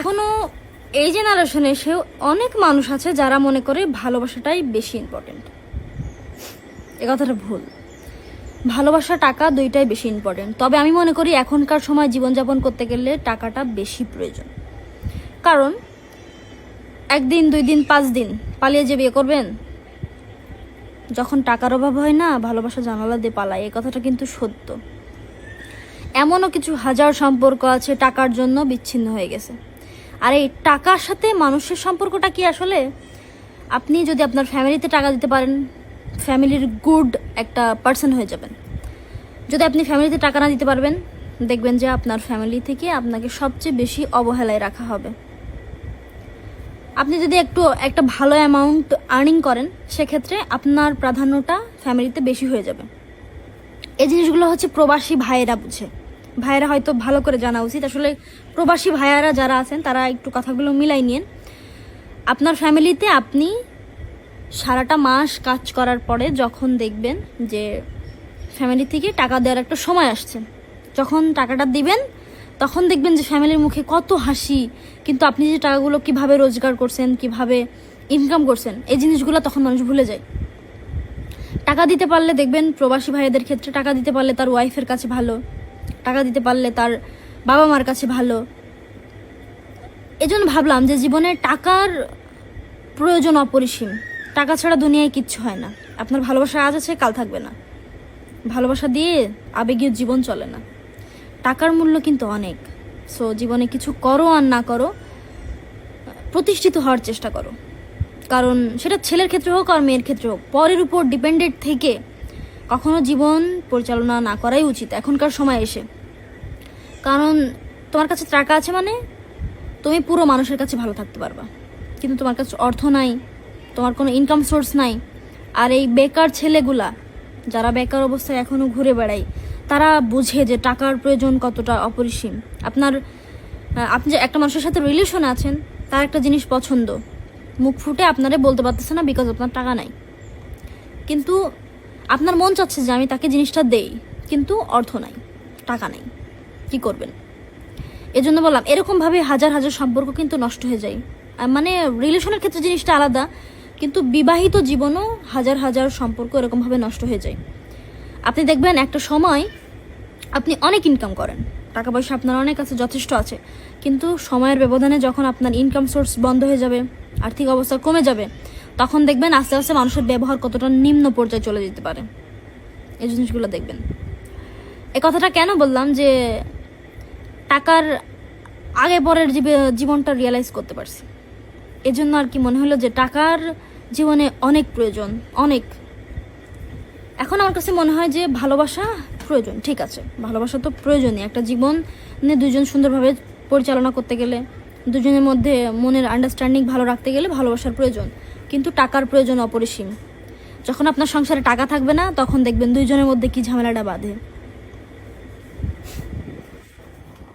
এখনও এই জেনারেশনে এসেও অনেক মানুষ আছে যারা মনে করে ভালোবাসাটাই বেশি ইম্পর্টেন্ট এ কথাটা ভুল। ভালোবাসা টাকা দুইটাই বেশি ইম্পর্টেন্ট তবে আমি মনে করি এখনকার সময় জীবনযাপন করতে গেলে টাকাটা বেশি প্রয়োজন। কারণ একদিন দুই দিন পাঁচ দিন পালিয়ে যে বিয়ে করবেন, যখন টাকার অভাব হয় না, ভালোবাসা জানালা দিয়ে পালায়, এ কথাটা কিন্তু সত্য। এমনও কিছু হাজার সম্পর্ক আছে টাকার জন্য বিচ্ছিন্ন হয়ে গেছে। আর, এই টাকার সাথে মানুষের সম্পর্কটা কি আসলে? আপনি যদি আপনার ফ্যামিলিতে টাকা দিতে পারেন, ফ্যামিলির গুড একটা পার্সন হয়ে যাবেন। যদি আপনি ফ্যামিলিতে টাকা না দিতে পারবেন, দেখবেন যে আপনার ফ্যামিলি থেকে আপনাকে সবচেয়ে বেশি অবহেলায় রাখা হবে। আপনি যদি একটু, একটা ভালো অ্যামাউন্ট আর্নিং করেন, সেক্ষেত্রে আপনার প্রাধান্যটা ফ্যামিলিতে বেশি হয়ে যাবে। এই জিনিসগুলো হচ্ছে প্রবাসী ভাইয়েরা বুঝে। ভাইয়েরা হয়তো ভালো করে জানা উচিত। আসলে প্রবাসী ভাইয়ারা যারা আছেন, তারা একটু কথাগুলো মিলাই নিন। আপনার ফ্যামিলিতে আপনি সারাটা মাস কাজ করার পরে যখন দেখবেন যে ফ্যামিলি থেকে টাকা দেওয়ার একটা সময় আসছে, যখন টাকাটা দিবেন, তখন দেখবেন যে ফ্যামিলির মুখে কত হাসি। কিন্তু আপনি যে টাকাগুলো কীভাবে রোজগার করছেন, কীভাবে ইনকাম করছেন, এই জিনিসগুলো তখন মানুষ ভুলে যায়। টাকা দিতে পারলে দেখবেন প্রবাসী ভাইদের ক্ষেত্রে টাকা দিতে পারলে তার ওয়াইফের কাছে ভালো। টাকা দিতে পারলে তার বাবা মার কাছে ভালো। এজন্য ভাবলাম যে জীবনে টাকার প্রয়োজন অপরিসীম। টাকা ছাড়া দুনিয়ায় কিচ্ছু হয় না। আপনার ভালোবাসা আজ আছে, কাল থাকবে না। ভালোবাসা দিয়ে আবেগীয় জীবন চলে না। টাকার মূল্য কিন্তু অনেক। সো জীবনে কিছু করো আর না করো, প্রতিষ্ঠিত হওয়ার চেষ্টা করো। কারণ সেটা ছেলের ক্ষেত্রে হোক আর মেয়ের ক্ষেত্রে হোক, পরের উপর ডিপেন্ডেন্ট থেকে কখনো জীবন পরিচালনা না করাই উচিত এখনকার সময় এসে। কারণ তোমার কাছে টাকা আছে মানে তুমি পুরো মানুষের কাছে ভালো থাকতে পারবা। কিন্তু তোমার কাছে অর্থ নাই, তোমার কোনো ইনকাম সোর্স নাই, আর এই বেকার ছেলেগুলা, যারা বেকার অবস্থায় এখনও ঘুরে বেড়ায়, তারা বুঝে যে টাকার প্রয়োজন কতটা অপরিসীম। আপনার, আপনি যে একটা মানুষের সাথে রিলেশন আছেন, তার একটা জিনিস পছন্দ, মুখ ফুটে আপনারে বলতে পারতেছে না বিকজ আপনার টাকা নাই। কিন্তু আপনার মন চাচ্ছে যে আমি তাকে জিনিসটা দেই, কিন্তু অর্থ নাই, টাকা নাই, কি করবেন? এজন্য বললাম, এরকমভাবে হাজার হাজার সম্পর্ক কিন্তু নষ্ট হয়ে যায়। মানে রিলেশনের ক্ষেত্রে জিনিসটা আলাদা, কিন্তু বিবাহিত জীবনও হাজার হাজার সম্পর্ক এরকমভাবে নষ্ট হয়ে যায়। আপনি দেখবেন একটা সময় আপনি অনেক ইনকাম করেন, টাকা পয়সা আপনার অনেক আছে, যথেষ্ট আছে, কিন্তু সময়ের ব্যবধানে যখন আপনার ইনকাম সোর্স বন্ধ হয়ে যাবে, আর্থিক অবস্থা কমে যাবে তখন দেখবেন আস্তে আস্তে মানুষের ব্যবহার কতটা নিম্ন পর্যায়ে চলে যেতে পারে। এই জিনিসগুলো দেখবেন। এ কথাটা কেন বললাম যে, টাকার আগে পরের জীবে- জীবনটা রিয়েলাইজ করতে পারছি। এজন্য আর কি মনে হলো যে, টাকার জীবনে অনেক প্রয়োজন, অনেক। এখন আমার কাছে মনে হয় যে, ভালোবাসা প্রয়োজন, ঠিক আছে। ভালোবাসা তো প্রয়োজনই। একটা জীবন নিয়ে দুজন সুন্দরভাবে পরিচালনা করতে গেলে, দুজনের মধ্যে মনের আন্ডারস্ট্যান্ডিং ভালো রাখতে গেলে ভালোবাসার প্রয়োজন। কিন্তু টাকার প্রয়োজন অপরিসীম। যখন আপনার সংসারে টাকা থাকবে না, তখন দেখবেন দুইজনের মধ্যে কি ঝামেলাটা বাঁধে।